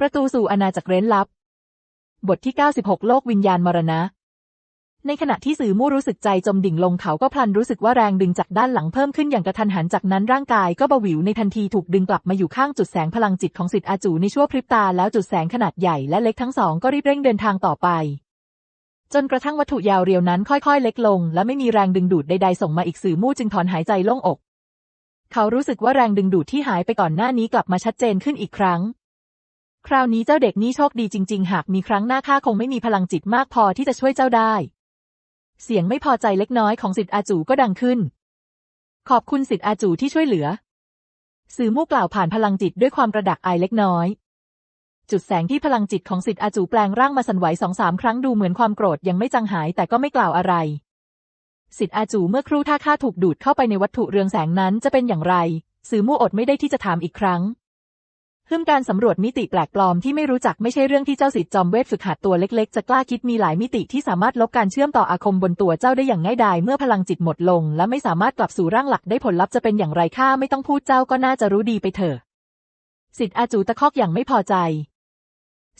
ประตูสู่อาณาจักรเร้นลับ บทที่ 96 โลกวิญญาณมรณะ ในขณะที่สื่อมู่รู้สึกใจจมดิ่งลงเขาก็พลันรู้สึกว่าแรงดึงจากด้านหลังเพิ่มขึ้นอย่างกระทันหันจากนั้นร่างกายก็บวิวในทันทีถูกดึงกลับมาอยู่ข้างจุดแสงพลังจิตของสิทธิ์อาจูในชั่วพริบตาแล้วจุดแสงขนาดใหญ่และเล็กทั้งสองก็รีบเร่งเดินทางต่อไป จนกระทั่งวัตถุยาวเรียวนั้นค่อยๆ เล็กลง และไม่มีแรงดึงดูดใดๆส่งมาอีกสื่อมู่จึงถอนหายใจโล่งอก เขารู้สึกว่าแรงดึงดูดที่หายไปก่อนหน้านี้กลับมาชัดเจนขึ้นอีกครั้ง คราวนี้เจ้าเด็กนี่โชคดีจริง ๆ หากมีครั้งหน้าข้าคงไม่มีพลังจิตมากพอที่จะช่วยเจ้าได้ เสียงไม่พอใจเล็กน้อยของสิทธิ์อาจูก็ดังขึ้น ขอบคุณสิทธิ์อาจูที่ช่วยเหลือ สื่อมู่กล่าวผ่านพลังจิตด้วยความระดักอายเล็กน้อย จุดแสงที่พลังจิตของสิทธิ์อาจูแปลงร่างมาสั่นไหวสองสามครั้งดูเหมือนความโกรธยังไม่จางหายแต่ก็ไม่กล่าวอะไรสิทธิ์อาจูเมื่อครู่ถ้าข้าถูกดูดเข้าไปในวัตถุเรืองแสงนั้นจะเป็นอย่างไร สื่อมู่อดไม่ได้ที่จะถามอีกครั้ง ฮึ่มการสำรวจมิติแปลกปลอมที่ไม่รู้จักไม่ใช่เรื่องที่เจ้าสิทธิ์จอมเวทฝึกหัดตัวเล็กๆ จะกล้าคิดมีหลายมิติที่สามารถลบการเชื่อมต่ออาคมบนตัวเจ้าได้อย่างง่ายดายเมื่อพลังจิตหมดลง และไม่สามารถกลับสู่ร่างหลักได้ผลลัพธ์จะเป็นอย่างไรข้าไม่ต้องพูดเจ้าก็น่าจะรู้ดีไปเถอะสิทธิ์อาจูตะคอกอย่างไม่พอใจ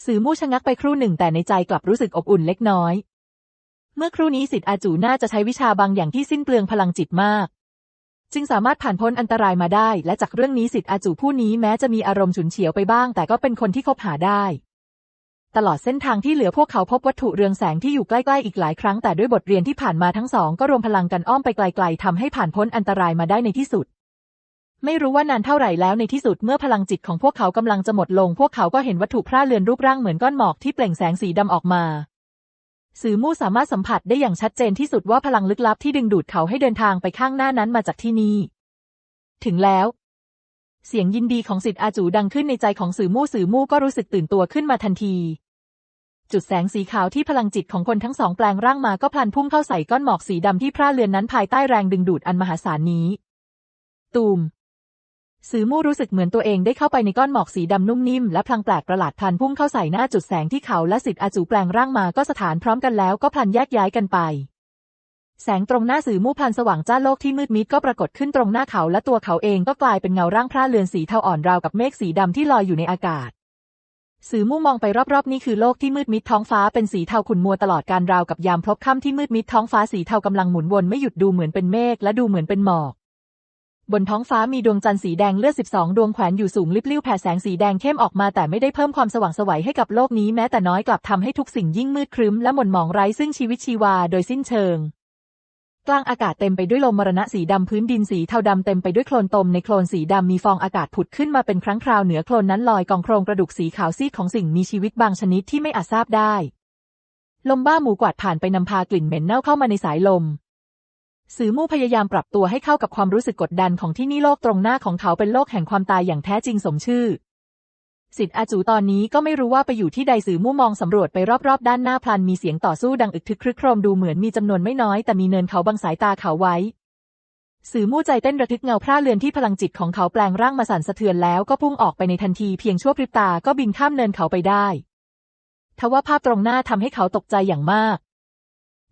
สื่อมู่ชะงักไปครู่หนึ่งแต่ในใจกลับรู้สึกอบอุ่นเล็กน้อย เมื่อครู่นี้สิทธิ์อาจูน่าจะใช้วิชาบางอย่างที่สิ้นเปลืองพลังจิตมาก จึงสามารถผ่านพ้นอันตรายมาได้ และจากเรื่องนี้สิทธิ์อาจูผู้นี้แม้จะมีอารมณ์ฉุนเฉียวไปบ้าง แต่ก็เป็นคนที่คบหาได้ ตลอดเส้นทางที่เหลือพวกเขาพบวัตถุเรืองแสงที่อยู่ใกล้ๆอีกหลายครั้งแต่ด้วยบทเรียนที่ผ่านมาทั้งสองก็รวมพลังกันอ้อมไปไกลๆทำให้ผ่านพ้นอันตรายมาได้ในที่สุด ไม่รู้ว่านานเท่าไหร่แล้วในที่สุดเมื่อพลังจิตของพวกเขากำลังจะหมดลง พวกเขาก็เห็นวัตถุพร่าเรือนรูปร่างเหมือนก้อนหมอกที่เปล่งแสงสีดำออกมา สื่อมู่สามารถสัมผัสได้อย่างชัดเจนที่สุดว่าพลังลึกลับที่ดึงดูดเขาให้เดินทางไปข้างหน้านั้นมาจากที่นี่ ถึงแล้ว เสียงยินดีของสิทธิ์อาจูดังขึ้นในใจของสื่อมู่สื่อมู่ก็รู้สึกตื่นตัวขึ้นมาทันที จุดแสงสีขาวที่พลังจิตของคนทั้งสองแปลงร่างมาก็พลันพุ่งเข้าใส่ก้อนหมอกสีดำที่พร่าเรือนนั้นภายใต้แรงดึงดูดอันมหาศาลนี้ ตูม สื่อมู่รู้สึกเหมือนตัวเองได้เข้าไปในก้อนหมอกสีดำนุ่มนิ่มและพลังแปลกประหลาดพลันพุ่งเข้าใส่หน้าจุดแสงที่เขาและสิทธิ์อาจูแปลงร่างมาก็สถานพร้อมกันแล้วก็พลันแยกย้ายกันไป แสงตรงหน้าสื่อมู่พลันสว่างจ้าโลกที่มืดมิดก็ปรากฏขึ้นตรงหน้าเขาและตัวเขาเองก็กลายเป็นเงาร่างพร่าเรือนสีเทาอ่อนราวกับเมฆสีดำที่ลอยอยู่ในอากาศสื่อมู่มองไปรอบๆ นี่คือโลกที่มืดมิดท้องฟ้าเป็นสีเทาขุ่นมัวตลอดการราวกับยามพลบค่ำที่มืดมิดท้องฟ้าสีเทากำลังหมุนวนไม่หยุดดูเหมือนเป็นเมฆและดูเหมือนเป็นหมอก บนท้องฟ้ามีดวงจันทร์สีแดงเลือด12 ดวงแขวนอยู่สูงลิบลิ่วแผ่แสงสีแดงเข้มออกมาแต่ไม่ได้เพิ่มความสว่างสวัยให้กับโลกนี้แม้แต่น้อยกลับทำให้ทุกสิ่งยิ่งมืดครึ้มและหม่นหมองไร้ซึ่งชีวิตชีวาโดยสิ้นเชิง กลางอากาศเต็มไปด้วยลมมรณะสีดำพื้นดินสีเทาดำเต็มไปด้วยโคลนตมในโคลนสีดำมีฟองอากาศผุดขึ้นมาเป็นครั้งคราวเหนือโคลนนั้นลอยกองโครงกระดูกสีขาวซีดของสิ่งมีชีวิตบางชนิดที่ไม่อาจทราบได้ ลมบ้าหมูกวาดผ่านไปนำพากลิ่นเหม็นเน่าเข้ามาในสายลม สือมู่พยายามปรับตัวให้เข้ากับความรู้สึกกดดันของที่นี่โลกตรงหน้าของเขาเป็นโลกแห่งความตายอย่างแท้จริงสมชื่อสิทธิ์อาจูตอนนี้ก็ไม่รู้ว่าไปอยู่ที่ใดสือมู่มองสำรวจไปรอบๆ ด้านหน้าพลันมีเสียงต่อสู้ดังอึกทึกครึกโครมดูเหมือนมีจำนวนไม่น้อยแต่มีเนินเขาบังสายตาเขาไว้ สือมู่ใจเต้นระทึกเงาพร่าเรือนที่พลังจิตของเขาแปลงร่างมาสั่นสะเทือนแล้วก็พุ่งออกไปในทันทีเพียงชั่วพริบตาก็บินข้ามเนินเขาไปได้ทว่าภาพตรงหน้าทำให้เขาตกใจอย่างมาก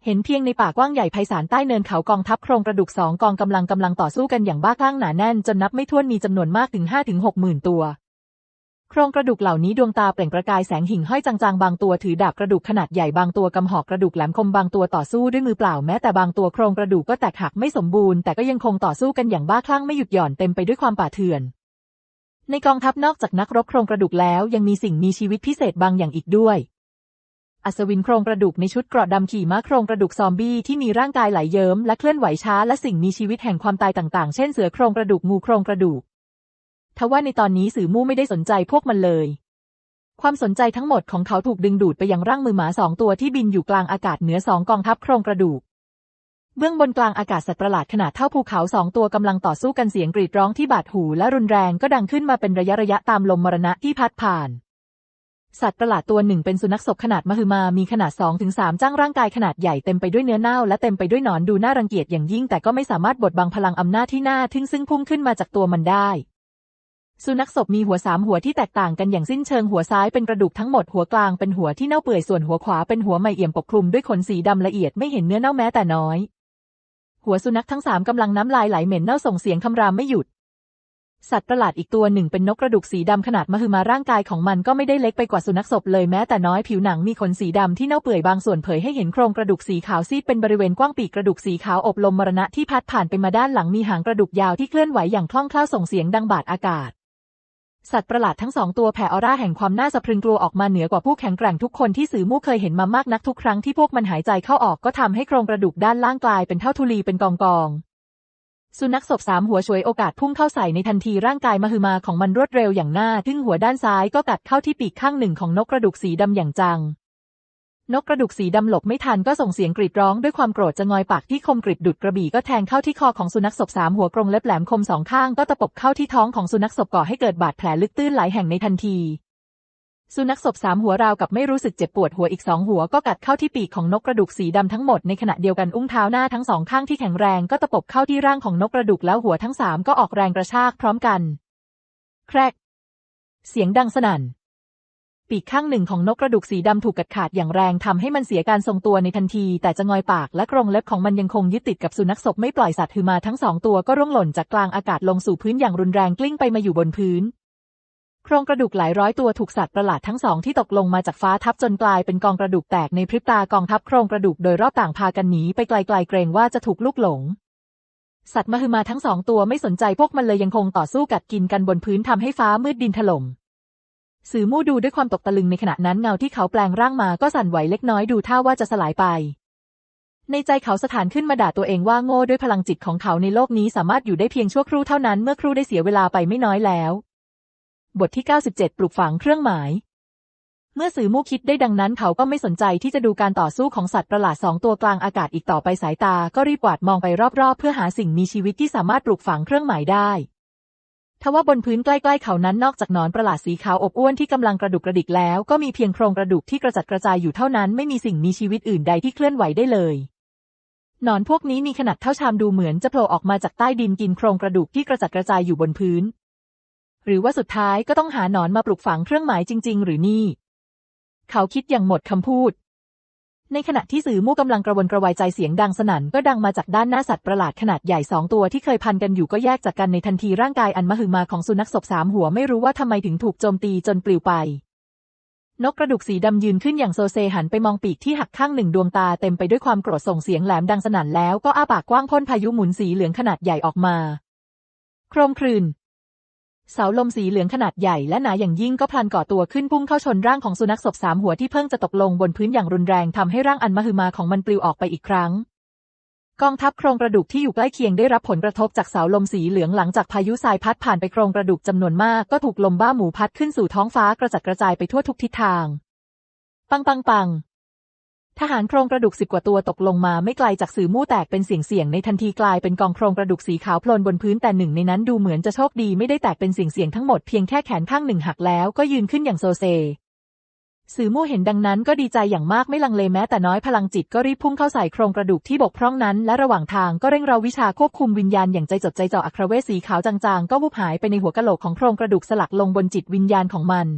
เห็นเพียงในป่ากว้างใหญ่ไพศาลใต้เนินเขากองทัพโครงกระดูกสองกองกำลังกำลังต่อสู้กันอย่างบ้าคลั่งหนาแน่นจนนับไม่ถ้วนมีจำนวนมากถึงห้าถึงหกหมื่นตัว โครงกระดูกเหล่านี้ดวงตาเปล่งประกายแสงหิ่งห้อยจางๆ บางตัวถือดาบกระดูกขนาดใหญ่บางตัวกำหอกกระดูกแหลมคมบางตัวต่อสู้ด้วยมือเปล่าแม้แต่บางตัวโครงกระดูกก็แตกหักไม่สมบูรณ์แต่ก็ยังคงต่อสู้กันอย่างบ้าคลั่งไม่หยุดหย่อนเต็มไปด้วยความป่าเถื่อนในกองทัพนอกจากนักรบโครงกระดูกแล้วยังมีสิ่งมีชีวิตพิเศษบางอย่างอีกด้วย อัศวินโครงกระดูกในชุดเกราะดำขี่ม้าโครงกระดูกซอมบี้ที่มีร่างกายไหลเยิ้มและเคลื่อนไหวช้าและสิ่งมีชีวิตแห่งความตายต่างๆ เช่นเสือโครงกระดูกงูโครงกระดูก ทว่าในตอนนี้สื่อมู่ไม่ได้สนใจพวกมันเลย ความสนใจทั้งหมดของเขาถูกดึงดูดไปยังร่างมือหมาสองตัวที่บินอยู่กลางอากาศเหนือสองกองทัพโครงกระดูก เบื้องบนกลางอากาศสัตว์ประหลาดขนาดเท่าภูเขาสองตัวกำลังต่อสู้กันเสียงกรีดร้องที่บาดหูและรุนแรงก็ดังขึ้นมาเป็นระยะระยะตามลมมรณะที่พัดผ่าน สัตว์ประหลาดตัวหนึ่งเป็นสุนัขศพขนาดมหึมา มีขนาด2อถึงสจ้างร่างกายขนาดใหญ่เต็มไปด้วยเนื้อเน่าและเต็มไปด้วยหนอนดูน่ารังเกียจอย่างยิ่งแต่ก็ไม่สามารถบดบังพลังอำนาจที่น่าทึ่งซึ่งพุ่งขึ้นมาจากตัวมันได้ สุนัขศพมีหัวสามหัวที่แตกต่างกันอย่างสิ้นเชิงหัวซ้ายเป็นกระดูกทั้งหมดหัวกลางเป็นหัวที่เน่าเปื่อยส่วนหัวขวาเป็นหัวไม่เอี่ยมปกคลุมด้วยขนสีดำละเอียดไม่เห็นเนื้อเน่าแม้แต่น้อย หัวสุนัขทั้งสามกำลังน้ำลายไหลเหม็นเน่าส่งเสียงคำรามไม่หยุด สัตว์ประหลาดอีกตัวหนึ่งเป็นนกกระดูกสีดำขนาดมหึมาร่างกายของมันก็ไม่ได้เล็กไปกว่าสุนัขศพเลยแม้แต่น้อยผิวหนังมีขนสีดำที่เน่าเปื่อยบางส่วนเผยให้เห็นโครงกระดูกสีขาวซีดเป็นบริเวณกว้างปีกกระดูกสีขาวอบลมมรณะที่พัดผ่านไปมาด้านหลังมีหางกระดูกยาวที่เคลื่อนไหวอย่างคล่องแคล่วส่งเสียงดังบาดอากาศสัตว์ประหลาดทั้งสองตัวแผ่ออร่าแห่งความน่าสะพรึงกลัวออกมาเหนือกว่าผู้แข็งแกร่งทุกคนที่สื่อมู่เคยเห็นมามากนักทุกครั้งที่พวกมันหายใจเข้าออกก็ทำให้โครงกระดูกด้านล่างกลายเป็นเท่าทุลีเป็นกองกอง สุนัขศพสามหัวฉวยโอกาสพุ่งเข้าใส่ในทันทีร่างกายมหึมาของมันรวดเร็วอย่างน่าทึ่งหัวด้านซ้ายก็กัดเข้าที่ปีกข้างหนึ่งของนกกระดูกสีดำอย่างจัง นกกระดูกสีดำหลบไม่ทันก็ส่งเสียงกรีดร้องด้วยความโกรธจะงอยปากที่คมกริบดุดกระบี่ก็แทงเข้าที่คอของสุนัขศพสามหัวกรงเล็บแหลมคมสองข้างก็ตะปบเข้าที่ท้องของสุนัขศพก่อให้เกิดบาดแผลลึกตื้นหลายแห่งในทันที สุนัขศพสามหัวราวกับไม่รู้สึกเจ็บปวดหัวอีกสองหัวก็กัดเข้าที่ปีกของนกกระดูกสีดำทั้งหมดในขณะเดียวกันอุ้งเท้าหน้าทั้งสองข้างที่แข็งแรงก็ตะปบเข้าที่ร่างของนกกระดูกแล้วหัวทั้งสามก็ออกแรงกระชากพร้อมกัน แครก เสียงดังสนั่น ปีกข้างหนึ่งของนกกระดูกสีดำถูกกัดขาดอย่างแรงทำให้มันเสียการทรงตัวในทันที แต่จะงอยปากและกรงเล็บของมันยังคงยึดติดกับสุนัขศพไม่ปล่อยสัตว์หือมาทั้งสองตัวก็ร่วงหล่นจากกลางอากาศลงสู่พื้นอย่างรุนแรงกลิ้งไปมาอยู่บนพื้น โครงกระดูกหลายร้อยตัวถูกสัตว์ประหลาดทั้งสองที่ตกลงมาจากฟ้าทับจนกลายเป็นกองกระดูกแตกในพริบตากองทัพโครงกระดูกโดยรอบต่างพากันหนีไปไกลๆเกรงว่าจะถูกลูกหลง สัตว์มหึมาทั้งสองตัวไม่สนใจพวกมันเลยยังคงต่อสู้กัดกินกันบนพื้นทำให้ฟ้ามืดดินถล่มสื่อมู่ดูด้วยความตกตะลึงในขณะนั้นเงาที่เขาแปลงร่างมาก็สั่นไหวเล็กน้อยดูท่าว่าจะสลายไป ในใจเขาสถานขึ้นมาด่าตัวเองว่าโง่ด้วยพลังจิตของเขาในโลกนี้สามารถอยู่ได้เพียงชั่วครู่เท่านั้นเมื่อครู่ได้เสียเวลาไปไม่น้อยแล้ว บทที่ 97 ปลูกฝังเครื่องหมาย เมื่อสื่อมู่คิดได้ดังนั้นเขาก็ไม่สนใจที่จะดูการต่อสู้ของสัตว์ประหลาดสองตัวกลางอากาศอีกต่อไปสายตาก็รีบกวาดมองไปรอบๆ เพื่อหาสิ่งมีชีวิตที่สามารถปลูกฝังเครื่องหมายได้ทว่าบนพื้นใกล้ๆเขานั้นนอกจากหนอนประหลาดสีขาวอบอ้วนที่กำลังกระดุกกระดิกแล้ว ก็มีเพียงโครงกระดูกที่กระจัดกระจายอยู่เท่านั้นไม่มีสิ่งมีชีวิตอื่นใดที่เคลื่อนไหวได้เลยหนอนพวกนี้มีขนาดเท่าชามดูเหมือนจะโผล่ออกมาจากใต้ดินกินโครงกระดูกที่กระจัดกระจายอยู่บนพื้น หรือว่าสุดท้ายก็ต้องหาหนอนมาปลูกฝังเครื่องหมายจริง ๆ หรือนี่ เขาคิดอย่างหมดคำพูด ในขณะที่สื่อมู่กำลังกระวนกระวายใจเสียงดังสนั่นก็ดังมาจากด้านหน้าสัตว์ประหลาดขนาดใหญ่สองตัวที่เคยพันกันอยู่ก็แยกจากกันในทันทีร่างกายอันมหึมาของสุนัขศพสามหัวไม่รู้ว่าทำไมถึงถูกโจมตีจนปลิวไป นกกระดูกสีดำยืนขึ้นอย่างโซเซหันไปมองปีกที่หักข้างหนึ่งดวงตาเต็มไปด้วยความโกรธส่งเสียงแหลมดังสนั่นแล้วก็อ้าปากกว้างพ่นพายุหมุนสีเหลืองขนาดใหญ่ออกมา โครมครืน เสาลมสีเหลืองขนาดใหญ่และหนาอย่างยิ่งก็พลันก่อตัวขึ้นพุ่งเข้าชนร่างของสุนัขศพสามหัวที่เพิ่งจะตกลงบนพื้นอย่างรุนแรงทำให้ร่างอันมหึมาของมันปลิวออกไปอีกครั้ง กองทัพโครงกระดูกที่อยู่ใกล้เคียงได้รับผลกระทบจากเสาลมสีเหลืองหลังจากพายุทรายพัดผ่านไปโครงกระดูกจำนวนมากก็ถูกลมบ้าหมูพัดขึ้นสู่ท้องฟ้ากระจัดกระจายไปทั่วทุกทิศทาง ปังปังปัง ทหารโครงกระดูกสิบกว่าตัวตกลงมาไม่ไกลจากสื่อมู่แตกเป็นเสียงเสียงในทันทีกลายเป็นกองโครงกระดูกสีขาวโพลนบนพื้นแต่หนึ่งในนั้นดูเหมือนจะโชคดีไม่ได้แตกเป็นเสียงเสียงทั้งหมดเพียงแค่แขนข้างหนึ่งหักแล้วก็ยืนขึ้นอย่างโซเซสื่อมู่เห็นดังนั้นก็ดีใจอย่างมากไม่ลังเลแม้แต่น้อยพลังจิตก็รีบพุ่งเข้าใส่โครงกระดูกที่บกพร่องนั้น และระหว่างทางก็เร่งเราวิชาควบคุมวิญญาณอย่างใจจดใจจ่ออัครเวสสีขาวจางๆ ก็วุบหายไปในหัวกะโหลกของโครงกระดูกสลักลงบนจิตวิญญาณของมัน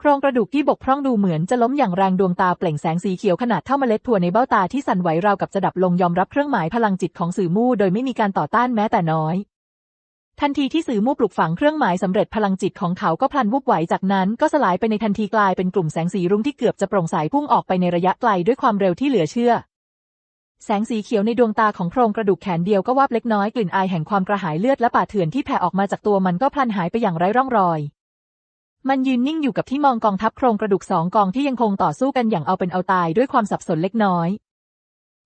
โครงกระดูกที่บกพร่องดูเหมือนจะล้มอย่างแรงดวงตาเปล่งแสงสีเขียวขนาดเท่าเมล็ดถั่วในเบ้าตาที่สั่นไหวราวกับจะดับลงยอมรับเครื่องหมายพลังจิตของสื่อมู่โดยไม่มีการต่อต้านแม้แต่น้อย ทันทีที่สื่อมู่ปลุกฝังเครื่องหมายสำเร็จพลังจิตของเขาก็พลันวุบไหวจากนั้นก็สลายไปในทันทีกลายเป็นกลุ่มแสงสีรุ้งที่เกือบจะโปร่งใสพุ่งออกไปในระยะไกลด้วยความเร็วที่เหลือเชื่อแสงสีเขียวในดวงตาของโครงกระดูกแขนเดียวก็วาบเล็กน้อยกลิ่นอายแห่งความกระหายเลือดและป่าเถื่อนที่แผ่ออกมาจากตัวมันก็พลันหายไปอย่างไร้ร่องรอย มันยืนนิ่งอยู่กับที่มองกองทัพโครงกระดูกสองกองที่ยังคงต่อสู้กันอย่างเอาเป็นเอาตายด้วยความสับสนเล็กน้อย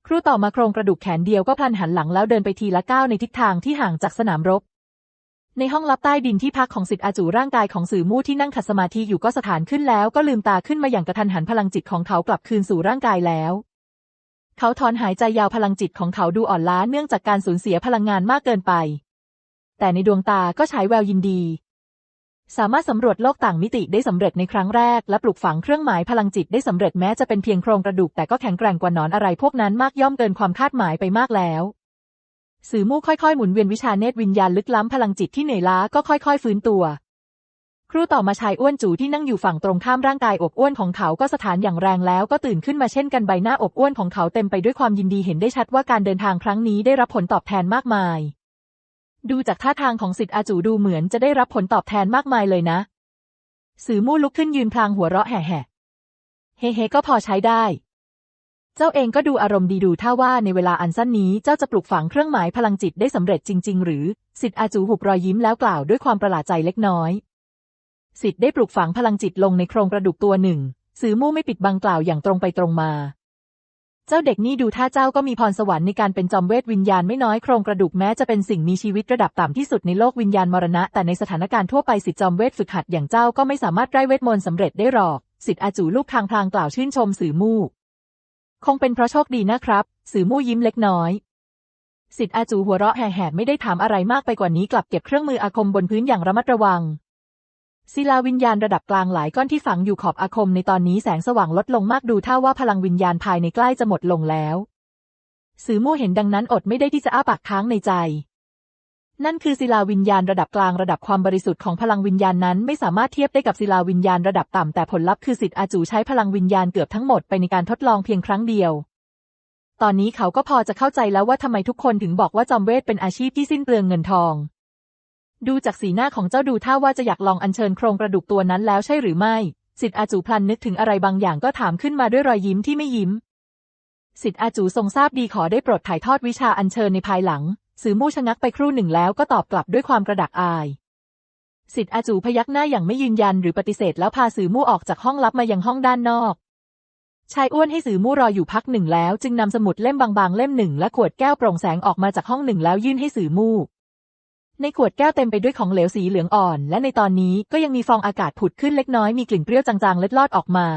ครูต่อมาโครงกระดูกแขนเดียวก็พลันหันหลังแล้วเดินไปทีละก้าวในทิศทางที่ห่างจากสนามรบ ในห้องลับใต้ดินที่พักของสิทธิอาจูร่างกายของสื่อมู่ที่นั่งขัดสมาธิอยู่ก็สถานขึ้นแล้วก็ลืมตาขึ้นมาอย่างกระทันหันพลังจิตของเขากลับคืนสู่ร่างกายแล้วเขาถอนหายใจยาวพลังจิตของเขาดูอ่อนล้าเนื่องจากการสูญเสียพลังงานมากเกินไป แต่ในดวงตาก็ฉายแววยินดี สามารถสำรวจโลกต่างมิติได้สำเร็จในครั้งแรก และปลูกฝังเครื่องหมายพลังจิตได้สำเร็จแม้จะเป็นเพียงโครงกระดูกแต่ก็แข็งแกร่งกว่านอนอะไรพวกนั้นมากย่อมเกินความคาดหมายไปมากแล้วสื่อมู่ค่อยๆหมุนเวียนวิชาเนตรวิญญาณลึกล้ำพลังจิตที่เหนื่อยล้าก็ค่อยๆ ฟื้นตัว ครูต่อมาชายอ้วนจูที่นั่งอยู่ฝั่งตรงข้ามร่างกายอบอ้วนของเขาก็สถานอย่างแรงแล้วก็ตื่นขึ้นมาเช่นกันใบหน้าอบอ้วนของเขาเต็มไปด้วยความยินดีเห็นได้ชัดว่าการเดินทางครั้งนี้ได้รับผลตอบแทนมากมาย ดูจากท่าทางของสิทธิ์อาจูดูเหมือนจะได้รับผลตอบแทนมากมายเลยนะ สือมู่ลุกขึ้นยืนพลางหัวเราะแห่ๆเฮ้เฮก็พอใช้ได้ เจ้าเองก็ดูอารมณ์ดีดูท่าว่าในเวลาอันสั้นนี้เจ้าจะปลุกฝังเครื่องหมายพลังจิตได้สำเร็จจริง ๆ หรือสิทธิ์อาจูหุบรอยยิ้มแล้วกล่าวด้วยความประหลาดใจเล็กน้อยสิทธิ์ได้ปลุกฝังพลังจิตลงในโครงกระดูกตัวหนึ่งสือมู่ไม่ปิดบังกล่าวอย่างตรงไปตรงมา จ้าเด็กนี่ดูท่าเจ้าก็มีพรสวรรค์ในการเป็นจอมเวทวิญญาณไม่น้อยโครงกระดูกแม้จะเป็นสิ่งมีชีวิตระดับต่ำที่สุดในโลกวิญญาณมรณะ แต่ในสถานการณ์ทั่วไปสิทธิจอมเวทฝึกหัดอย่างเจ้าก็ไม่สามารถไร้เวทมนต์สำเร็จได้หรอก สิทธิอาจูลูกพลางพลางกล่าวชื่นชมสือมู่ คงเป็นเพราะโชคดีนะครับ สือมู่ยิ้มเล็กน้อย สิทธิอาจูหัวเราะแห่ๆไม่ได้ถามอะไรมากไปกว่านี้กลับเก็บเครื่องมืออาคมบนพื้นอย่างระมัดระวัง ศิลาวิญญาณระดับกลางหลายก้อนที่ฝังอยู่ขอบอาคมในตอนนี้แสงสว่างลดลงมากดูท่าว่าพลังวิญญาณภายในใกล้จะหมดลงแล้วสือมู่เห็นดังนั้นอดไม่ได้ที่จะอ้าปากค้างในใจ นั่นคือศิลาวิญญาณระดับกลางระดับความบริสุทธิ์ของพลังวิญญาณนั้นไม่สามารถเทียบได้กับศิลาวิญญาณระดับต่ำแต่ผลลัพธ์คือสิทธิ์อาจูใช้พลังวิญญาณเกือบทั้งหมดไปในการทดลองเพียงครั้งเดียว ตอนนี้เขาก็พอจะเข้าใจแล้วว่าทำไมทุกคนถึงบอกว่าจอมเวทเป็นอาชีพที่สิ้นเปลืองเงินทอง ดูจากสีหน้าของเจ้าดูท่าว่าจะอยากลองอัญเชิญโครงกระดูกตัวนั้นแล้วใช่หรือไม่สิทธิ์อาจูพลันนึกถึงอะไรบางอย่างก็ถามขึ้นมาด้วยรอยยิ้มที่ไม่ยิ้มสิทธิ์อาจูทรงทราบดีขอได้โปรดถ่ายทอดวิชาอัญเชิญในภายหลัง สื่อมู่ชะงักไปครู่หนึ่งแล้วก็ตอบกลับด้วยความกระดักอายสิทธิ์อาจูพยักหน้าอย่างไม่ยืนยันหรือปฏิเสธแล้วพาสื่อมู่ออกจากห้องลับมายังห้องด้านนอกชายอ้วนให้สื่อมู่รออยู่พักหนึ่งแล้ว จึงนำสมุดเล่มบางๆเล่มหนึ่งและขวดแก้วโปร่งแสงออกมาจากห้องหนึ่งแล้วยื่นให้สื่อมู่ ในขวดแก้วเต็มไปด้วยของเหลวสีเหลืองอ่อน และในตอนนี้ก็ยังมีฟองอากาศผุดขึ้นเล็กน้อยมีกลิ่นเปรี้ยวจางๆเล็ดลอดออกมา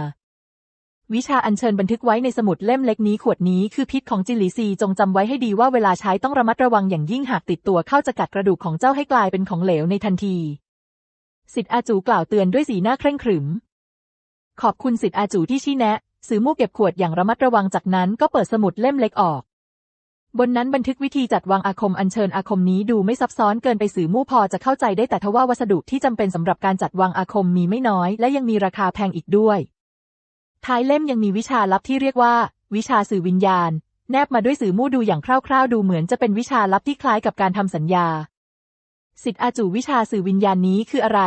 วิชาอัญเชิญบันทึกไว้ในสมุดเล่มเล็กนี้ขวดนี้คือพิษของจินหลีซีจงจำไว้ให้ดีว่าเวลาใช้ต้องระมัดระวังอย่างยิ่งหากติดตัวเข้าจะกัดกระดูกของเจ้าให้กลายเป็นของเหลวในทันทีสิทธิ์อาจูกล่าวเตือนด้วยสีหน้าเคร่งขรึม ขอบคุณสิทธิ์อาจูที่ชี้แนะสือมู่เก็บขวดอย่างระมัดระวังจากนั้นก็เปิดสมุดเล่มเล็กออก บนนั้นบันทึกวิธีจัดวางอาคมอัญเชิญอาคมนี้ดูไม่ซับซ้อนเกินไปสื่อมู่พอจะเข้าใจได้แต่ทว่าวัสดุที่จำเป็นสำหรับการจัดวางอาคมมีไม่น้อย และยังมีราคาแพงอีกด้วย ท้ายเล่มยังมีวิชาลับที่เรียกว่า วิชาสื่อวิญญาณ แนบมาด้วยสื่อมู่ดูอย่างคร่าวๆ ดูเหมือนจะเป็นวิชาลับที่คล้ายกับการทำสัญญา สิทธิ์อาจูวิชาสื่อวิญญาณนี้คืออะไร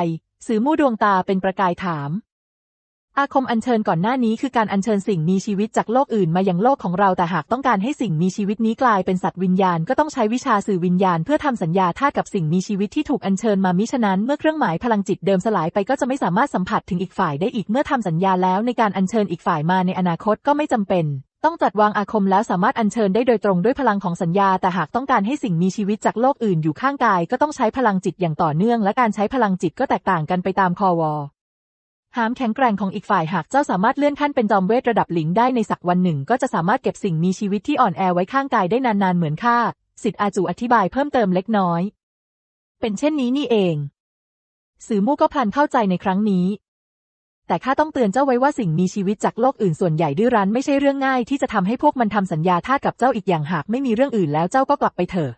สื่อมู่ดวงตาเป็นประกายถาม อาคมอัญเชิญก่อนหน้านี้คือการอัญเชิญสิ่งมีชีวิตจากโลกอื่นมายังโลกของเราแต่หากต้องการให้สิ่งมีชีวิตนี้กลายเป็นสัตว์วิญญาณก็ต้องใช้วิชาสื่อวิญญาณ เพื่อทำสัญญาท่ากับสิ่งมีชีวิตที่ถูกอัญเชิญมามิฉะนั้นเมื่อเครื่องหมายพลังจิตเดิมสลายไปก็จะไม่สามารถสัมผัสถึงอีกฝ่ายได้อีกเมื่อทำสัญญาแล้วในการอัญเชิญอีกฝ่ายมาในอนาคตก็ไม่จำเป็นต้องจัดวางอาคมแล้วสามารถอัญเชิญได้โดยตรงด้วยพลังของสัญญา แต่หากต้องการให้สิ่งมีชีวิตจากโลกอื่นอยู่ข้างกาย ก็ต้องใช้พลังจิตอย่างต่อเนื่อง และการใช้พลังจิตก็แตกต่างกันไปตามคอวอ หามแข็งแกร่งของอีกฝ่ายหากเจ้าสามารถเลื่อนขั้นเป็นจอมเวทระดับหลิงได้ในสักวันหนึ่ง ก็จะสามารถเก็บสิ่งมีชีวิตที่อ่อนแอไว้ข้างกายได้นานๆเหมือนข้าสิทธิ์อาจูอธิบายเพิ่มเติมเล็กน้อย เป็นเช่นนี้นี่เอง สือมู่ก็พลันเข้าใจในครั้งนี้ แต่ข้าต้องเตือนเจ้าไว้ว่าสิ่งมีชีวิตจากโลกอื่นส่วนใหญ่ดื้อรั้นไม่ใช่เรื่องง่ายที่จะทำให้พวกมันทำสัญญาท่ากับเจ้าอีกอย่างหากไม่มีเรื่องอื่นแล้วเจ้าก็กลับไปเถอะ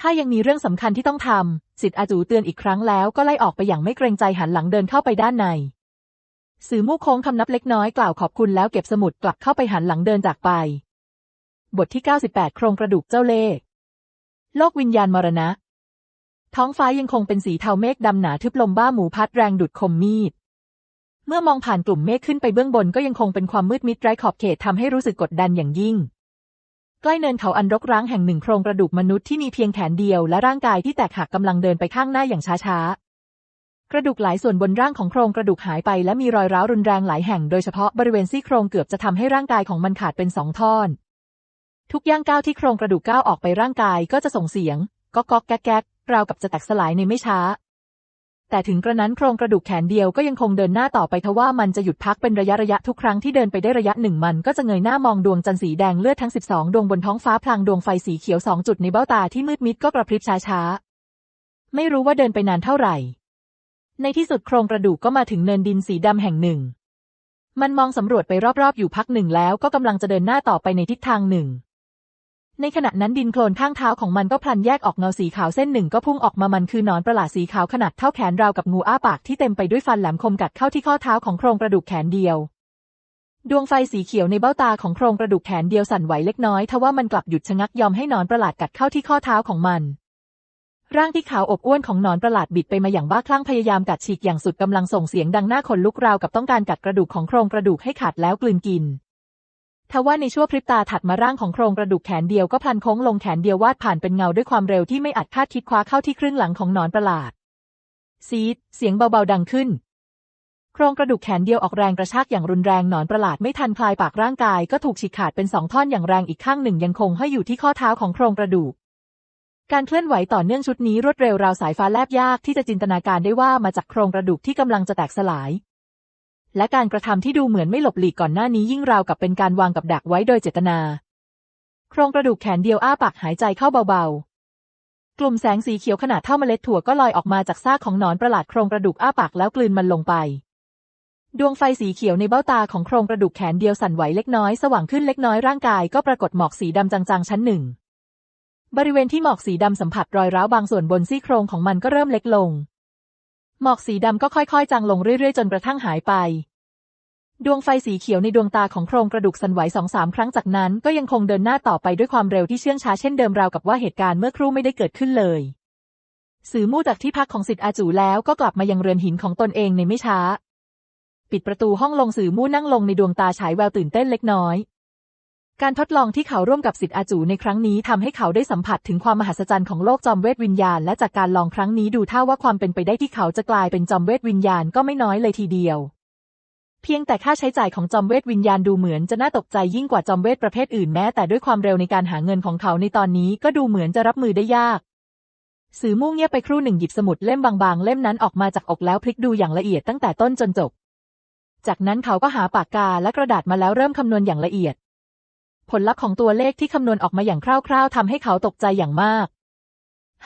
ข้ายังมีเรื่องสำคัญที่ต้องทำสิทธิ์อาจูเตือนอีกครั้งแล้วก็ไล่ออกไปอย่างไม่เกรงใจหันหลังเดินเข้าไปด้านใน สื่อมู่โค้งคำนับเล็กน้อยกล่าวขอบคุณแล้วเก็บสมุดกลับเข้าไปหันหลังเดินจากไป บทที่ 98 โครงกระดูกเจ้าเล่ห์โลกวิญญาณมรณะ ท้องฟ้ายังคงเป็นสีเทาเมฆดำหนาทึบลมบ้าหมูพัดแรงดุดคมมีด เมื่อมองผ่านกลุ่มเมฆขึ้นไปเบื้องบนก็ยังคงเป็นความมืดมิดไร้ขอบเขตทำให้รู้สึกกดดันอย่างยิ่ง ใกล้เนินเขาอันรกร้างแห่งหนึ่งโครงกระดูกมนุษย์ที่มีเพียงแขนเดียวและร่างกายที่แตกหักกำลังเดินไปข้างหน้าอย่างช้าๆ กระดูกหลายส่วนบนร่างของโครงกระดูกหายไปและมีรอยร้าวรุนแรงหลายแห่งโดยเฉพาะบริเวณซี่โครงเกือบจะทำให้ร่างกายของมันขาดเป็นสองท่อน ทุกย่างก้าวที่โครงกระดูกก้าวออกไปร่างกายก็จะส่งเสียงก๊อกก๊อกแก๊กแก๊กราวกับจะแตกสลายในไม่ช้า แต่ถึงกระนั้นโครงกระดูกแขนเดียวก็ยังคงเดินหน้าต่อไปทว่ามันจะหยุดพักเป็นระยะระยะทุกครั้งที่เดินไปได้ระยะหนึ่งมันก็จะเงยหน้ามองดวงจันทร์สีแดงเลือดทั้ง 12 ดวงบนท้องฟ้าพลางดวงไฟสีเขียวสองจุดในเบ้าตาที่มืดมิดก็กระพริบช้าๆ ไม่รู้ว่าเดินไปนานเท่าไหร่ ในที่สุดโครงกระดูกก็มาถึงเนินดินสีดำแห่งหนึ่ง มันมองสำรวจไปรอบๆ อยู่พักหนึ่งแล้วก็กำลังจะเดินหน้าต่อไปในทิศทางหนึ่ง ในขณะนั้นดินโคลนข้างเท้าของมันก็พลันแยกออกเงาสีขาวเส้นหนึ่งก็พุ่งออกมามันคือหนอนประหลาดสีขาวขนาดเท่าแขนราวกับงูอ้าปากที่เต็มไปด้วยฟันแหลมคมกัดเข้าที่ข้อเท้าของโครงกระดูกแขนเดียว ดวงไฟสีเขียวในเบ้าตาของโครงกระดูกแขนเดียวสั่นไหวเล็กน้อยทว่ามันกลับหยุดชะงักยอมให้หนอนประหลาดกัดเข้าที่ข้อเท้าของมัน ร่างที่ขาวอบอ้วนของหนอนประหลาดบิดไปมาอย่างบ้าคลั่งพยายามกัดฉีกอย่างสุดกำลังส่งเสียงดังหน้าขนลุกราวกับต้องการกัดกระดูกของโครงกระดูกให้ขาดแล้วกลืนกิน ทว่าในชั่วพริบตาถัดมาร่างของโครงกระดูกแขนเดียวก็พลันโค้งลงแขนเดียววาดผ่านเป็นเงาด้วยความเร็วที่ไม่อาจคาดคิดคว้าเข้าที่ครึ่งหลังของหนอนประหลาด ซีด เสียงเบาๆดังขึ้น โครงกระดูกแขนเดียวออกแรงกระชากอย่างรุนแรงหนอนประหลาดไม่ทันคลายปากร่างกายก็ถูกฉีกขาดเป็นสองท่อนอย่างแรงอีกข้างหนึ่งยังคงห้อยอยู่ที่ข้อเท้าของโครงกระดูก การเคลื่อนไหวต่อเนื่องชุดนี้รวดเร็วราวสายฟ้าแลบยากที่จะจินตนาการได้ว่ามาจากโครงกระดูกที่กำลังจะแตกสลาย และการกระทำที่ดูเหมือนไม่หลบหลีกก่อนหน้านี้ยิ่งราวกับเป็นการวางกับดักไว้โดยเจตนา โครงกระดูกแขนเดียวอ้าปากหายใจเข้าเบาๆ กลุ่มแสงสีเขียวขนาดเท่าเมล็ดถั่วก็ลอยออกมาจากซากของหนอนประหลาดโครงกระดูกอ้าปากแล้วกลืนมันลงไป ดวงไฟสีเขียวในเบ้าตาของโครงกระดูกแขนเดียวสั่นไหวเล็กน้อยสว่างขึ้นเล็กน้อยร่างกายก็ปรากฏหมอกสีดำจางๆชั้นหนึ่งบริเวณที่หมอกสีดำสัมผัสรอยร้าวบางส่วนบนซี่โครงของมันก็เริ่มเล็กลง หมอกสีดำก็ค่อยๆ จางลงเรื่อยๆ จนกระทั่งหายไป ดวงไฟสีเขียวในดวงตาของโครงกระดูกสั่นไหวสองสามครั้งจากนั้นก็ยังคงเดินหน้าต่อไปด้วยความเร็วที่เชื่องช้าเช่นเดิมราวกับว่าเหตุการณ์เมื่อครู่ไม่ได้เกิดขึ้นเลยสือมู่จากที่พักของสิทธิ์อาจูแล้วก็กลับมายังเรือนหินของตนเองในไม่ช้า ปิดประตูห้องลงสือมู่นั่งลงในดวงตาฉายแววตื่นเต้นเล็กน้อย การทดลองที่เขาร่วมกับสิทธิ์อาจูในครั้งนี้ทำให้เขาได้สัมผัสถึงความมหัศจรรย์ของโลกจอมเวทวิญญาณ และจากการลองครั้งนี้ดูท่าว่าความเป็นไปได้ที่เขาจะกลายเป็นจอมเวทวิญญาณก็ไม่น้อยเลยทีเดียว เพียงแต่ค่าใช้จ่ายของจอมเวทวิญญาณดูเหมือนจะน่าตกใจยิ่งกว่าจอมเวทประเภทอื่นแม้แต่ด้วยความเร็วในการหาเงินของเขาในตอนนี้ก็ดูเหมือนจะรับมือได้ยากสือมุ่งเงียบไปครู่หนึ่งหยิบสมุดเล่มบางๆ เล่มนั้นออกมาจากอกแล้วพลิกดูอย่างละเอียดตั้งแต่ต้นจนจบ จากนั้นเขาก็หาปากกาและกระดาษมาแล้วเริ่มคำนวณอย่างละเอียด ผลลัพธ์ของตัวเลขที่คำนวณออกมาอย่างคร่าวๆทำให้เขาตกใจอย่างมาก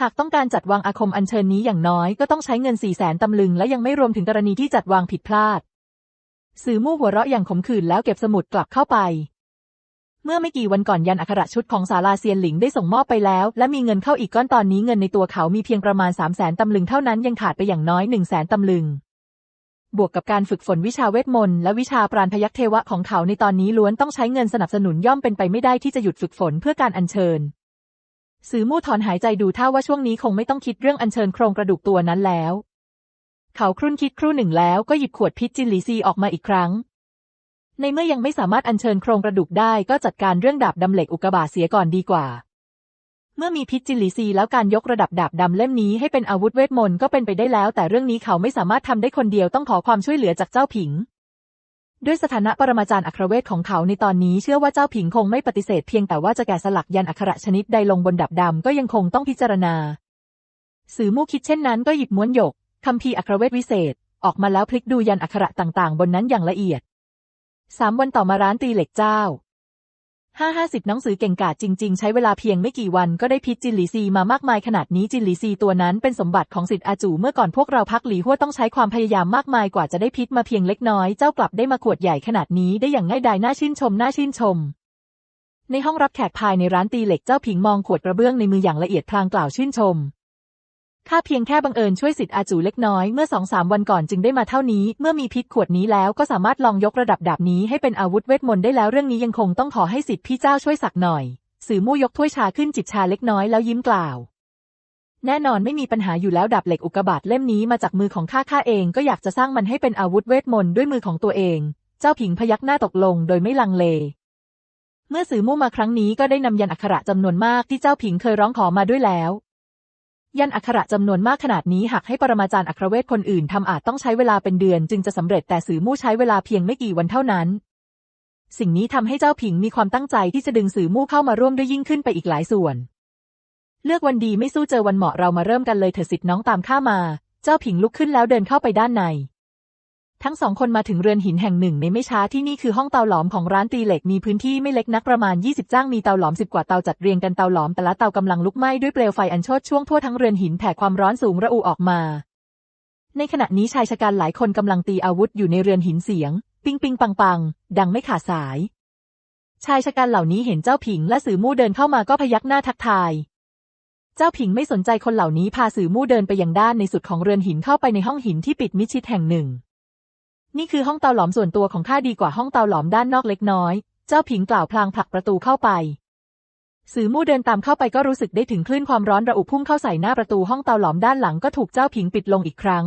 หากต้องการจัดวางอาคมอัญเชิญนี้อย่างน้อยก็ต้องใช้เงินสี่แสนตำลึงและยังไม่รวมถึงกรณีที่จัดวางผิดพลาด สื่อมู่หัวเราะอย่างขมขื่นแล้วเก็บสมุดกลับเข้าไป เมื่อไม่กี่วันก่อนยันอักระชุดของศาลาเซียนหลิงได้ส่งมอบไปแล้ว และมีเงินเข้าอีกก้อนตอนนี้เงินในตัวเขามีเพียงประมาณสามแสนตำลึงเท่านั้นยังขาดไปอย่างน้อยหนึ่งแสนตำลึง บวกกับการฝึกฝนวิชาเวทมนต์และวิชาปราณพยัคฆ์เทวะของเขาในตอนนี้ล้วนต้องใช้เงินสนับสนุนย่อมเป็นไปไม่ได้ที่จะหยุดฝึกฝนเพื่อการอัญเชิญสือมู่ถอนหายใจดูท่าว่าช่วงนี้คงไม่ต้องคิดเรื่องอัญเชิญโครงกระดูกตัวนั้นแล้ว เขาครุ่นคิดครู่หนึ่งแล้วก็หยิบขวดพิษจินหลีซีออกมาอีกครั้ง ในเมื่อยังไม่สามารถอัญเชิญโครงกระดูกได้ก็จัดการเรื่องดาบดำเหล็กอุกกาบาตเสียก่อนดีกว่า เมื่อมีพิษจินหลีซีแล้วการยกระดับดาบดำเล่มนี้ให้เป็นอาวุธเวทมนต์ก็เป็นไปได้แล้ว แต่เรื่องนี้เขาไม่สามารถทำได้คนเดียวต้องขอความช่วยเหลือจากเจ้าผิง ด้วยสถานะปรมาจารย์อัครเวทของเขาในตอนนี้เชื่อว่าเจ้าผิงคงไม่ปฏิเสธเพียงแต่ว่าจะแกะสลักยันอักระชนิดใดลงบนดาบดำก็ยังคงต้องพิจารณา สือมู่คิดเช่นนั้นก็หยิบม้วนหยกคัมภีร์อัครเวทวิเศษ ออกมาแล้วพลิกดูยันอักระต่างๆ บนนั้นอย่างละเอียดสามวันต่อมาร้านตีเหล็กเจ้า ห้าห้าสิบหนังสือเก่งกาจจริง ๆ ใช้เวลาเพียงไม่กี่วันก็ได้พิษจินหลีซีมามากมายขนาดนี้จินหลีซีตัวนั้นเป็นสมบัติของสิทธิ์อาจูเมื่อก่อนพวกเราพักหลีหัวต้องใช้ความพยายามมากมายกว่าจะได้พิษมาเพียงเล็กน้อย เจ้ากลับได้มาขวดใหญ่ขนาดนี้ได้อย่างง่ายดายน่าชื่นชมน่าชื่นชม ในห้องรับแขกภายในร้านตีเหล็กเจ้าผิงมองขวดกระเบื้องในมืออย่างละเอียดพลางกล่าวชื่นชม ข้าเพียงแค่บังเอิญช่วยสิทธิ์อาจูเล็กน้อยเมื่อสองสามวันก่อนจึงได้มาเท่านี้ เมื่อมีพิษขวดนี้แล้วก็สามารถลองยกระดับดาบนี้ให้เป็นอาวุธเวทมนต์ได้แล้วเรื่องนี้ยังคงต้องขอให้สิทธิ์พี่เจ้าช่วยสักหน่อย สื่อมู่ยกถ้วยชาขึ้นจิบชาเล็กน้อยแล้วยิ้มกล่าว แน่นอนไม่มีปัญหาอยู่แล้วดาบเหล็กอุกบาตเล่มนี้มาจากมือของข้าข้าเองก็อยากจะสร้างมันให้เป็นอาวุธเวทมนต์ด้วยมือของตัวเอง เจ้าผิงพยักหน้าตกลงโดยไม่ลังเลเมื่อสื่อมู่มาครั้งนี้ก็ได้นำยันอักขระจำนวนมากที่เจ้าผิงเคยร้องขอมาด้วยแล้ว ยันอักขระจำนวนมากขนาดนี้หากให้ปรมาจารย์อัครเวทคนอื่นทำอาจต้องใช้เวลาเป็นเดือน จึงจะสำเร็จแต่สื่อมู่ใช้เวลาเพียงไม่กี่วันเท่านั้น สิ่งนี้ทำให้เจ้าผิงมีความตั้งใจที่จะดึงสื่อมู่เข้ามาร่วมด้วยยิ่งขึ้นไปอีกหลายส่วน เลือกวันดีไม่สู้เจอวันเหมาะเรามาเริ่มกันเลยเถอะสิทธิ์น้องตามข้ามา เจ้าผิงลุกขึ้นแล้วเดินเข้าไปด้านใน ทั้งสองคนมาถึงเรือนหินแห่งหนึ่งในไม่ช้าที่นี่คือห้องเตาหลอมของร้านตีเหล็กมีพื้นที่ไม่เล็กนักประมาณ 20 จ้างมีเตาหลอมสิบกว่าเตาจัดเรียงกันเตาหลอมแต่ละเตากำลังลุกไหม้ด้วยเปลวไฟอันโชติช่วงทั่วทั้งเรือนหินแผ่ความร้อนสูงระอุออกมา ในขณะนี้ชายชะกันหลายคนกำลังตีอาวุธอยู่ในเรือนหินเสียง ปิงปิงปังปังดังไม่ขาดสาย ชายชะกันเหล่านี้เห็นเจ้าผิงและสื่อมู่เดินเข้ามาก็พยักหน้าทักทายเจ้าผิงไม่สนใจคนเหล่านี้พาสื่อมู่เดินไปยังด้านในสุดของเรือนหินเข้าไปในห้องหินที่ปิดมิชิดแห่งหนึ่ง นี่คือห้องเตาหลอมส่วนตัวของข้าดีกว่าห้องเตาหลอมด้านนอกเล็กน้อย เจ้าผิงกล่าวพลางผลักประตูเข้าไป สือมู่เดินตามเข้าไปก็รู้สึกได้ถึงคลื่นความร้อนระอุพุ่งเข้าใส่หน้าประตูห้องเตาหลอมด้านหลังก็ถูกเจ้าผิงปิดลงอีกครั้ง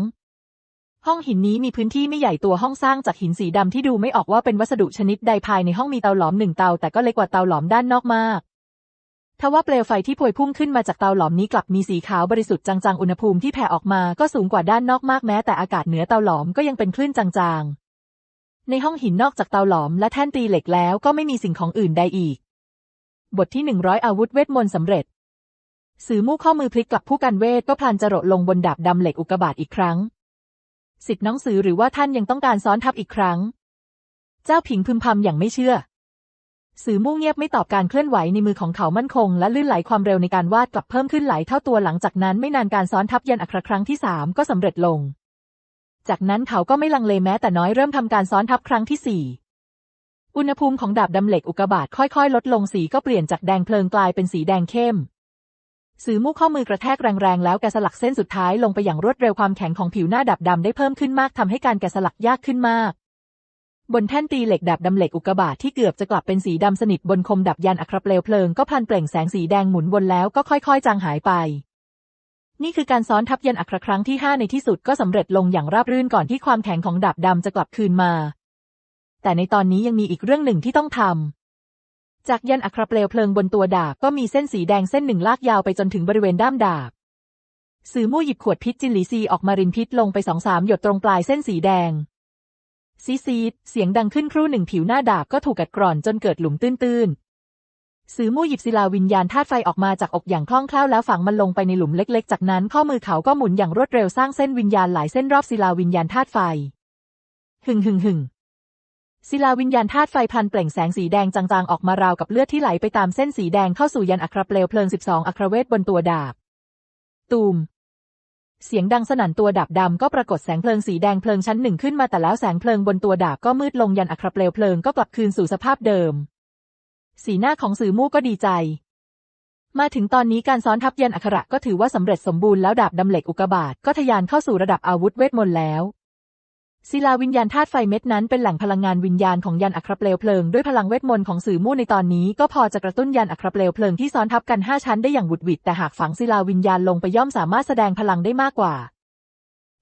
ห้องหินนี้มีพื้นที่ไม่ใหญ่ตัวห้องสร้างจากหินสีดำที่ดูไม่ออกว่าเป็นวัสดุชนิดใดภายในห้องมีเตาหลอมหนึ่งเตาแต่ก็เล็กกว่าเตาหลอมด้านนอกมาก ทว่าเปลวไฟที่พวยพุ่งขึ้นมาจากเตาหลอมนี้กลับมีสีขาวบริสุทธิ์จางๆ อุณหภูมิที่แผ่ออกมาก็สูงกว่าด้านนอกมากแม้แต่อากาศเหนือเตาหลอมก็ยังเป็นคลื่นจางๆ ในห้องหินนอกจากเตาหลอมและแท่นตีเหล็กแล้วก็ไม่มีสิ่งของอื่นใดอีก บทที่หนึ่งร้อยอาวุธเวทมนต์สำเร็จ สือมู่ข้อมือพลิกกลับผู้กันเวทก็พลันจะโรดลงบนดาบดำเหล็กอุกบาตอีกครั้ง สิทธิ์น้องสือหรือว่าท่านยังต้องการซ้อนทับอีกครั้ง เจ้าผิงพึมพำอย่างไม่เชื่อ สื่อมู่เงียบไม่ตอบการเคลื่อนไหวในมือของเขามั่นคง และลื่นไหลความเร็วในการวาดกลับเพิ่มขึ้นหลายเท่าตัวหลังจากนั้นไม่นานการซ้อนทับยันอัครครั้งที่สามก็สำเร็จลง จากนั้นเขาก็ไม่ลังเลแม้แต่น้อยเริ่มทำการซ้อนทับครั้งที่สี่อุณหภูมิของดาบดำเหล็กอุกบาตค่อยๆ ลดลงสีก็เปลี่ยนจากแดงเพลิงกลายเป็นสีแดงเข้มสื่อมู่ข้อมือกระแทกแรงๆแล้วแกะสลักเส้นสุดท้ายลงไปอย่างรวดเร็วความแข็งของผิวหน้าดับดำได้เพิ่มขึ้นมากทำให้การแกะสลักยากขึ้นมาก บนแท่นตีเหล็กดับดำเหล็กอุกบาตที่เกือบจะกลับเป็นสีดำสนิทบนคมดับยันอัครเปลวเพลิงก็พลันเปล่งแสงสีแดงหมุนวนแล้วก็ค่อยๆ จางหายไป นี่คือการซ้อนทับยันอัครครั้งที่ห้าในที่สุดก็สำเร็จลงอย่างราบรื่นก่อนที่ความแข็งของดับดำจะกลับคืนมา แต่ในตอนนี้ยังมีอีกเรื่องหนึ่งที่ต้องทำจากยันอัครเปลวเพลิงบนตัวดาบก็มีเส้นสีแดงเส้นหนึ่งลากยาวไปจนถึงบริเวณด้ามดาบสือมู่หยิบขวดพิษจินหลีซีออกมารินพิษลงไปสองสามหยดตรงปลายเส้นสีแดง ซีซีดเสียงดังขึ้นครู่หนึ่งผิวหน้าดาบก็ถูกกัดกร่อนจนเกิดหลุมตื้นๆสือมู่หยิบศิลาวิญญาณธาตุไฟออกมาจากอกอย่างคล่องแคล่วแล้วฝังมันลงไปในหลุมเล็กๆ จากนั้นข้อมือเขาก็หมุนอย่างรวดเร็วสร้างเส้นวิญญาณหลายเส้นรอบศิลาวิญญาณธาตุไฟ หึ่งหึ่งหึ่งศิลาวิญญาณธาตุไฟพันเปล่งแสงสีแดงจางๆออกมาราวกับเลือดที่ไหลไปตามเส้นสีแดงเข้าสู่ยันอัครเปลวเพลิงสิบสองอัครเวทบนตัวดาบ ตูม เสียงดังสนั่นตัวดาบดำก็ปรากฏแสงเพลิงสีแดงเพลิงชั้นหนึ่งขึ้นมาแต่แล้วแสงเพลิงบนตัวดาบก็มืดลงยันอัครเปลวเพลิงก็กลับคืนสู่สภาพเดิม สีหน้าของสือมู่ก็ดีใจ มาถึงตอนนี้การซ้อนทับยันอัคระก็ถือว่าสำเร็จสมบูรณ์แล้วดาบดำเหล็กอุกบาทก็ทะยานเข้าสู่ระดับอาวุธเวทมนต์แล้ว ศิลาวิญญาณธาตุไฟเม็ดนั้นเป็นแหล่งพลังงานวิญญาณของยันอัครเปลวเพลิงด้วยพลังเวทมนต์ของสื่อมู่ในตอนนี้ก็พอจะกระตุ้นยันอัครเปลวเพลิงที่ซ้อนทับกันห้าชั้นได้อย่างบุดวิดแต่หากฝังศิลาวิญญาณลงไปย่อมสามารถแสดงพลังได้มากกว่า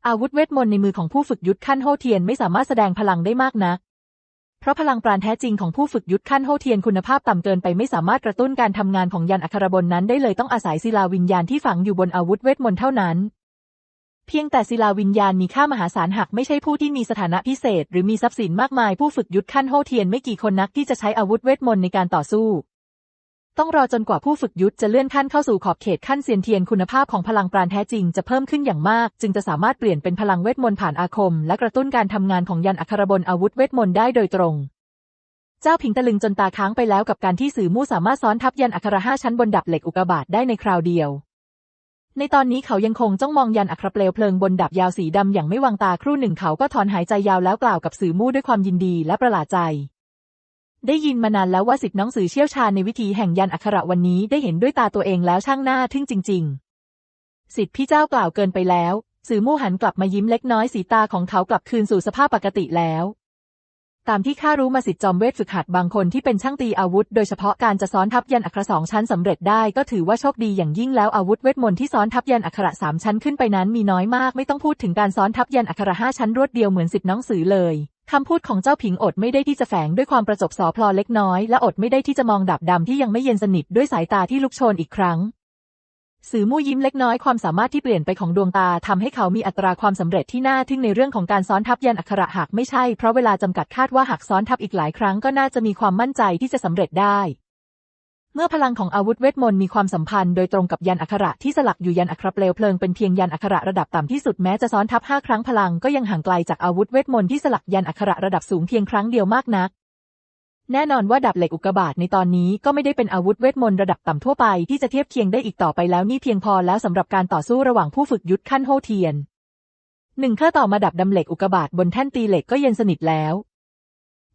อาวุธเวทมนต์ในมือของผู้ฝึกยุทธขั้นโฮเทียนไม่สามารถแสดงพลังได้มากนัก เพราะพลังปราณแท้จริงของผู้ฝึกยุทธขั้นโฮเทียนคุณภาพต่ำเกินไปไม่สามารถกระตุ้นการทำงานของยันอัครบนนั้นได้เลยต้องอาศัยศิลาวิญญาณที่ฝังอยู่บนอาวุธเวทมนต์เท่านั้น เพียงแต่ศิลาวิญญาณมีค่ามหาศาลหากไม่ใช่ผู้ที่มีสถานะพิเศษ หรือมีทรัพย์สินมากมายผู้ฝึกยุทธขั้นโฮเทียนไม่กี่คนนักที่จะใช้อาวุธเวทมนต์ในการต่อสู้ ต้องรอจนกว่าผู้ฝึกยุทธจะเลื่อนขั้นเข้าสู่ขอบเขตขั้นเซียนเทียนคุณภาพของพลังปราณแท้จริงจะเพิ่มขึ้นอย่างมาก จึงจะสามารถเปลี่ยนเป็นพลังเวทมนต์ผ่านอาคม และกระตุ้นการทำงานของยันอัครบนอาวุธเวทมนต์ได้โดยตรงเจ้าผิงตะลึงจนตาค้างไปแล้วกับการที่สื่อมู่สามารถซ้อนทับยันอัครห้าชั้นบนดับเหล็กอุกาบาตได้ในคราวเดียว ในตอนนี้เขายังคงจ้องมองยันอัครเปลวเพลิงบนดับยาวสีดำอย่างไม่วางตาครู่หนึ่งเขาก็ถอนหายใจยาวแล้วกล่าวกับสื่อมู่ด้วยความยินดีและประหลาดใจ ได้ยินมานานแล้วว่าสิทธิน้องสื่อเชี่ยวชาญในวิธีแห่งยันอัคระวันนี้ได้เห็นด้วยตาตัวเองแล้วช่างหน้าทึ่งจริง ๆ สิทธิพี่เจ้ากล่าวเกินไปแล้ว สื่อมู่หันกลับมายิ้มเล็กน้อยสีตาของเขากลับคืนสู่สภาพปกติแล้ว ตามที่ข้ารู้มาสิทธิจอมเวทฝึกหัดบางคนที่เป็นช่างตีอาวุธ โดยเฉพาะการจะซ้อนทับยันอัครสองชั้นสำเร็จได้ก็ถือว่าโชคดีอย่างยิ่งแล้วอาวุธเวทมนต์ที่ซ้อนทับยันอัคระสามชั้นขึ้นไปนั้นมีน้อยมากไม่ต้องพูดถึงการซ้อนทับยันอัคระห้าชั้นรวดเดียวเหมือนสิทธิน้องสือเลยคำพูดของเจ้าผิงอดไม่ได้ที่จะแฝงด้วยความประจบสอพลอเล็กน้อย และอดไม่ได้ที่จะมองดับดำที่ยังไม่เย็นสนิทด้วยสายตาที่ลุกโชนอีกครั้ง สื่อมู่ยิ้มเล็กน้อยความสามารถที่เปลี่ยนไปของดวงตาทำให้เขามีอัตราความสำเร็จที่น่าทึ่งในเรื่องของการซ้อนทับยันอักขระหากไม่ใช่ เพราะเวลาจำกัดคาดว่าหากซ้อนทับอีกหลายครั้งก็น่าจะมีความมั่นใจที่จะสำเร็จได้ เมื่อพลังของอาวุธเวทมนต์มีความสัมพันธ์โดยตรงกับยันอักขระที่สลักอยู่ยันอัครเปลวเพลิงเป็นเพียงยันอักขระระดับต่ำที่สุดแม้จะซ้อนทับห้าครั้งพลังก็ยังห่างไกลจากอาวุธเวทมนต์ที่สลักยันอักขระระดับสูงเพียงครั้งเดียวมากนัก แน่นอนว่าดับเหล็กอุกกาบาตในตอนนี้ก็ไม่ได้เป็นอาวุธเวทมนต์ระดับต่ำทั่วไปที่จะเทียบเคียงได้อีกต่อไปแล้วนี่เพียงพอแล้วสำหรับการต่อสู้ระหว่างผู้ฝึกยุทธขั้นโฮเทียนหนึ่งเครื่องต่อมาดับดำเหล็กอุกกาบาตบนแท่นตีเหล็กก็เย็นสนิทแล้ว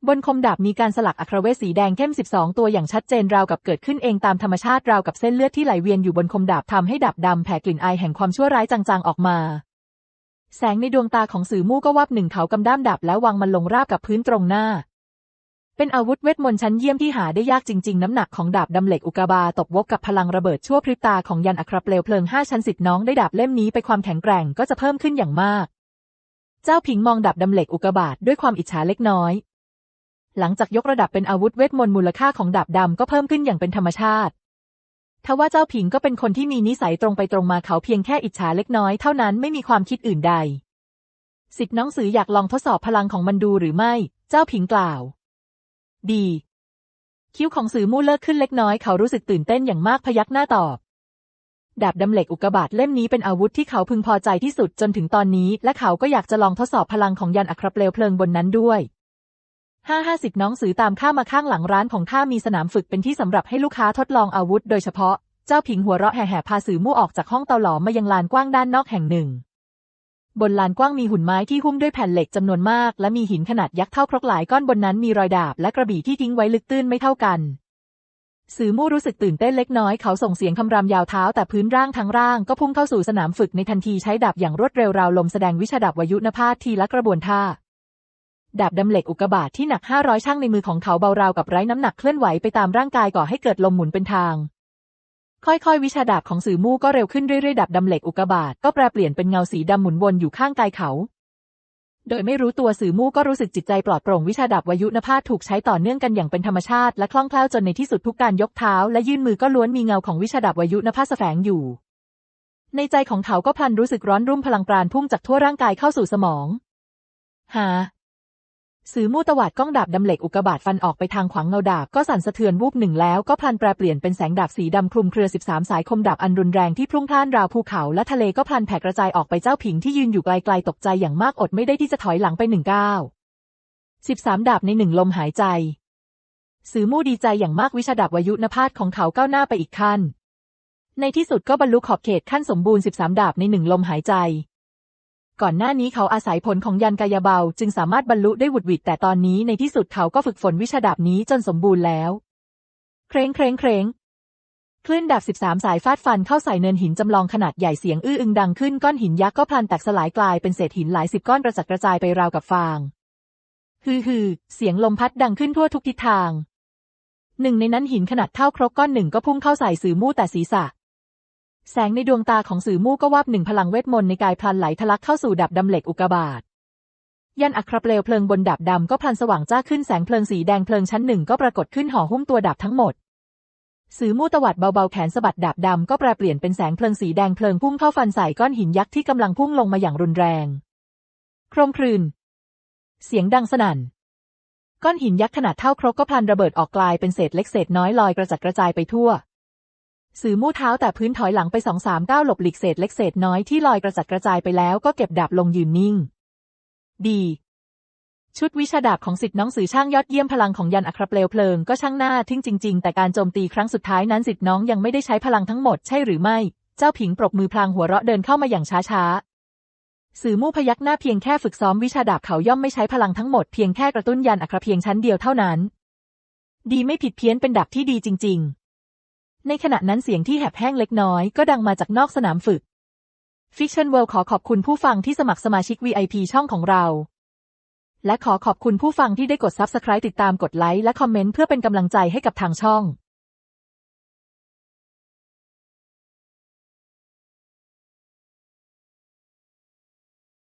บนคมดาบมีการสลักอัครเวทสีแดงเข้มสิบสองตัวอย่างชัดเจนราวกับเกิดขึ้นเองตามธรรมชาติราวกับเส้นเลือดที่ไหลเวียนอยู่บนคมดาบทำให้ดาบดำแผ่กลิ่นอายแห่งความชั่วร้ายจางๆออกมา แสงในดวงตาของสื่อมู่ก็วับหนึ่งเขากำด้ามดาบแล้ววางมันลงราบกับพื้นตรงหน้า เป็นอาวุธเวทมนต์ชั้นเยี่ยมที่หาได้ยากจริง ๆ น้ำหนักของดาบดำเหล็กอุกาบาตกวกกับพลังระเบิดชั่วพริบตาของยันอัครเปลวเพลิงห้าชั้นสิบน้องได้ดาบเล่มนี้ไปความแข็งแกร่งก็จะเพิ่มขึ้นอย่างมาก เจ้าผิงมองดาบดำเหล็กอุกาบาตด้วยความอิจฉาเล็กน้อย หลังจากยกระดับเป็นอาวุธเวทมนต์มูลค่าของดาบดำก็เพิ่มขึ้นอย่างเป็นธรรมชาติทว่าเจ้าผิงก็เป็นคนที่มีนิสัยตรงไปตรงมาเขาเพียงแค่อิจฉาเล็กน้อยเท่านั้นไม่มีความคิดอื่นใด สิทธิ์น้องสืออยากลองทดสอบพลังของมันดูหรือไม่ เจ้าผิงกล่าว ดี คิ้วของสือมู่เลิกขึ้นเล็กน้อยเขารู้สึกตื่นเต้นอย่างมากพยักหน้าตอบ ดาบดำเหล็กอุกบาตเล่มนี้เป็นอาวุธที่เขาพึงพอใจที่สุดจนถึงตอนนี้ และเขาก็อยากจะลองทดสอบพลังของยันอัครเปลวเพลิงบนนั้นด้วยห้าห้าสิบน้องสือตามข้ามาข้างหลังร้านของข้ามีสนามฝึกเป็นที่สำหรับให้ลูกค้าทดลองอาวุธโดยเฉพาะ เจ้าผิงหัวเราะแห่ๆพาสือมู่ออกจากห้องเตาหลอมมายังลานกว้างด้านนอกแห่งหนึ่ง บนลานกว้างมีหุ่นไม้ที่หุ้มด้วยแผ่นเหล็กจำนวนมาก และมีหินขนาดยักษ์เท่าครกหลายก้อนบนนั้นมีรอยดาบและกระบี่ที่ทิ้งไว้ลึกตื้นไม่เท่ากันสือมู่รู้สึกตื่นเต้นเล็กน้อยเขาส่งเสียงคำรามยาวเท้าแต่พื้นร่างทั้งร่างก็พุ่งเข้าสู่สนามฝึกในทันทีใช้ดาบอย่างรวดเร็วราวลมแสดงวิชาดาบวายุนภาทีละกระบวนท่า ดาบดำเหล็กอุกบาตที่หนักห้าร้อยช่างในมือของเขาเบาราวกับไร้น้ำหนักเคลื่อนไหวไปตามร่างกายก่อให้เกิดลมหมุนเป็นทาง ค่อยๆ วิชาดาบของสื่อมู่ก็เร็วขึ้นเรื่อยๆดาบดำเหล็กอุกบาตก็แปรเปลี่ยนเป็นเงาสีดำหมุนวนอยู่ข้างกายเขา โดยไม่รู้ตัวสื่อมู่ก็รู้สึกจิตใจปลอดโปร่งวิชาดาบวายุนภาสถูกใช้ต่อเนื่องกันอย่างเป็นธรรมชาติและคล่องแคล่วจนในที่สุดทุกการยกเท้าและยื่นมือก็ล้วนมีเงาของวิชาดาบวายุนภาสแฝงอยู่ ในใจของเขาก็พลันรู้สึกร้อนรุ่มพลังปราณพุ่งจากทั่วร่างกายเข้าสู่สมอง หา สือมู่ตวาดก้องดาบดำเหล็กอุกบาตฟันออกไปทางขวางเงาดาบก็สั่นสะเทือนวูบหนึ่งแล้วก็พลันแปรเปลี่ยนเป็นแสงดาบสีดำคลุมเครือสิบสามสายคมดาบอันรุนแรงที่พุ่งพล่านราวภูเขาและทะเลก็พลันแผ่กระจายออกไปเจ้าผิงที่ยืนอยู่ไกลๆตกใจอย่างมากอดไม่ได้ที่จะถอยหลังไปหนึ่งก้าวสิบสามดาบในหนึ่งลมหายใจ สือมู่ดีใจอย่างมากวิชาดาบวายุนภาสของเขาก้าวหน้าไปอีกขั้น ในที่สุดก็บรรลุขอบเขตขั้นสมบูรณ์สิบสามดาบในหนึ่งลมหายใจ ก่อนหน้านี้เขาอาศัยผลของยันกายเบา จึงสามารถบรรลุได้หวุดหวิดแต่ตอนนี้ในที่สุดเขาก็ฝึกฝนวิชาดาบนี้จนสมบูรณ์แล้ว เคร่งเคร่งเคร่งคลื่นดาบสิบสามสายฟาดฟันเข้าใส่เนินหินจำลองขนาดใหญ่เสียงอื้ออึงดังขึ้นก้อนหินยักษ์ก็พลันแตกสลายกลายเป็นเศษหินหลายสิบก้อนกระจัดกระจายไปราวกับฟาง ฮือฮือเสียงลมพัดดังขึ้นทั่วทุกทิศทาง หนึ่งในนั้นหินขนาดเท่าครกก้อนหนึ่งก็พุ่งเข้าใส่สือมู่แต่ศีรษะ แสงในดวงตาของสือมู่ก็วาบหนึ่งพลังเวทมนต์ในกายพลันไหลทะลักเข้าสู่ดับดำเหล็กอุกบาตยันอัครเปลวเพลิงบนดาบดำก็พลันสว่างจ้าขึ้นแสงเพลิงสีแดงเพลิงชั้นหนึ่งก็ปรากฏขึ้นห่อหุ้มตัวดาบทั้งหมด สือมู่ตวัดเบาๆแขนสะบัดดาบดำก็แปรเปลี่ยนเป็นแสงเพลิงสีแดงเพลิงพุ่งเข้าฟันใส่ก้อนหินยักษ์ที่กำลังพุ่งลงมาอย่างรุนแรง โครมครืน เสียงดังสนั่น ก้อนหินยักษ์ขนาดเท่าครกก็พลันระเบิดออกกลายเป็นเศษเล็กเศษน้อยลอยกระจัดกระจายไปทั่ว สือมู่เท้าแต่พื้นถอยหลังไปสองสามก้าวหลบหลีกเศษเล็กเศษน้อยที่ลอยกระจัดกระจายไปแล้วก็เก็บดาบลงยืนนิ่ง ดี ชุดวิชาดาบของสิทธิ์น้องสือช่างยอดเยี่ยมพลังของยันอัครเปลวเพลิงก็ช่างหน้าทึ่งจริง ๆ แต่การโจมตีครั้งสุดท้ายนั้นสิทธิ์น้องยังไม่ได้ใช้พลังทั้งหมดใช่หรือไม่ เจ้าผิงปรบมือพลางหัวเราะเดินเข้ามาอย่างช้าๆสื่อมู่พยักหน้าเพียงแค่ฝึกซ้อมวิชาดาบเขาย่อมไม่ใช้พลังทั้งหมดเพียงแค่กระตุ้นยันอัครเพียงชั้นเดียวเท่านั้น ดีไม่ผิดเพี้ยนเป็นดาบที่ดีจริง ๆ ในขณะนั้นเสียงที่แหบแห้งเล็กน้อยก็ดังมาจากนอกสนามฝึก Fiction World ขอขอบคุณผู้ฟังที่สมัครสมาชิก VIP ช่องของเรา และขอขอบคุณผู้ฟังที่ได้กด Subscribe ติดตามกดไลค์และคอมเมนต์เพื่อเป็นกำลังใจให้กับทางช่อง